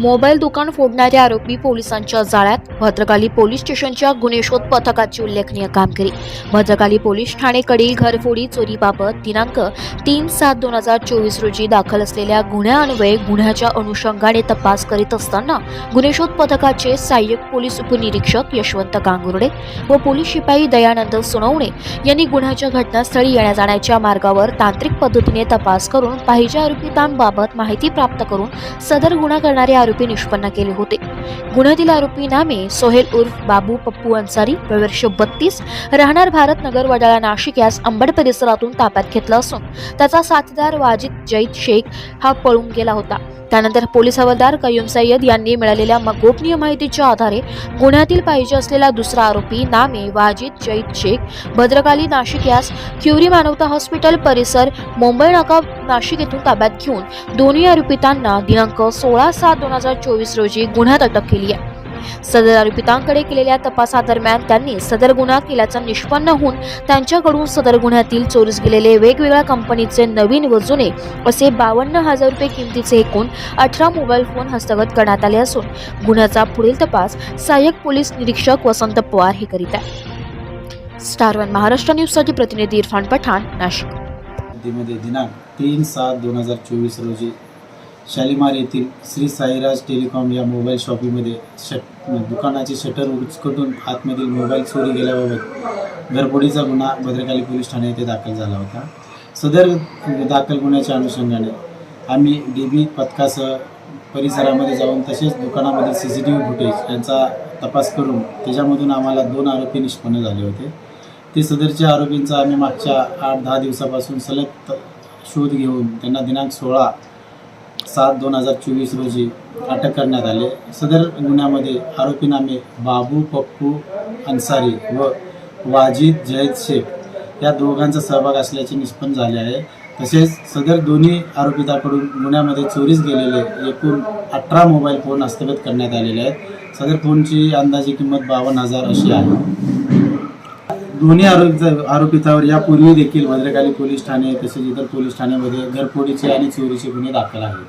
Mobile दुकान फोडणारे आरोपी पोलिसांच्या जाळ्यात भद्रकाली पोलीस स्टेशनच्या गुन्हे शोध पथकाची उल्लेखनीय कामगिरी. भद्रकाली पोलीस ठाणेकडील घरफोडी चोरीबाबत दिनांक तीन सात दोन हजार चोवीस रोजी दाखल असलेल्या गुन्ह्यान्वये गुन्ह्याच्या अनुषंगाने तपास करीत असताना गुन्हे शोध पथकाचे सहाय्यक पोलीस उपनिरीक्षक यशवंत कांगुर्डे व पोलीस शिपाई दयानंद सोनवणे यांनी गुन्ह्याच्या घटनास्थळी येण्या जाण्याच्या मार्गावर तांत्रिक पद्धतीने तपास करून पाहिजे आरोपितांबाबत माहिती प्राप्त करून सदर गुन्हा करणारे आरोपी निष्पन्न केले होते. गुन्ह्यातील आरोपी नामे सोहेल उर्फ बाबू पप्पू अन्सारी वर्ष बत्तीस राहणार भारत नगर वडाळा नाशिक यास अंबड परिसरातून ताब्यात घेतला असून त्याचा साथीदार वाजिद जैद शेख हा पळून गेला होता. त्यानंतर पोलीस हवालदार कयूम सय्यद यांनी मिळालेल्या गोपनीय माहितीच्या आधारे गुन्ह्यातील पाहिजे असलेला दुसरा आरोपी नामे वाजिद जैद शेख भद्रकाली नाशिक यास क्युरी मानवता हॉस्पिटल परिसर मुंबई नाका नाशिक येथून ताब्यात घेऊन दोन्ही आरोपितांना दिनांक सोळा सात दोन हजार चोवीस रोजी गुन्ह्यात अटक केली आहे. सदर आरोपितांकडे केलेल्या तपासादरम्यान त्यांनी सदर गुन्हा केल्याचं निष्पन्न होऊन त्यांच्याकडून सदर गुन्ह्यातील चोरीस गेलेले वेगवेगळ्या कंपनीचे नवीन व जुने असे बावन्न हजार रुपये किमतीचे एकूण अठरा मोबाईल फोन हस्तगत करण्यात आले असून गुन्ह्याचा पुढील तपास सहाय्यक पोलीस निरीक्षक वसंत पवार हे करीत आहे स्टार वन महाराष्ट्र न्यूजसाठी प्रतिनिधी इरफान पठाण नाशिक. मध्ये दिनांक तीन सात दोन हजार चोवीस रोजी शालिमार येथील श्री साईराज टेलिकॉम या मोबाईल शॉपीमध्ये शट दुकानाचे शटर उचकटून आतमधील मोबाईल चोरी गेल्याबाबत घरफोडीचा गुन्हा भद्रकाली पोलीस ठाणे येथे दाखल झाला होता. सदर दाखल गुन्ह्याच्या अनुषंगाने आम्ही डी बी पथकासह परिसरामध्ये जाऊन तसेच दुकानामधील C C T V footage यांचा तपास करून त्याच्यामधून आम्हाला दोन आरोपी निष्पन्न झाले होते. ते सदरच्या आरोपींचा आम्ही मागच्या आठ दहा दिवसापासून सलग शोध घेऊन त्यांना दिनांक सोळा सात दोन हजार चोवीस रोजी अटक करण्यात आले. सदर गुन्ह्यामध्ये आरोपी नामे बाबू पप्पू अन्सारी व वाजिद जयद शेख या दोघांचा सहभाग असल्याचे निष्पन्न झाले आहे. तसेच सदर दोन्ही आरोपिताकडून गुन्ह्यामध्ये चोरीस गेलेले एकूण अठरा मोबाईल फोन हस्तगत करण्यात आलेले आहेत. सदर फोनची अंदाजे किंमत बावन्न हजार अशी आहे. दोन्ही आरोप आरोपितावर यापूर्वी देखील भद्रकाली पोलीस ठाणे तसेच इतर पोलीस ठाण्यामध्ये घरफोडीचे आणि चोरीचे गुन्हे दाखल आहेत.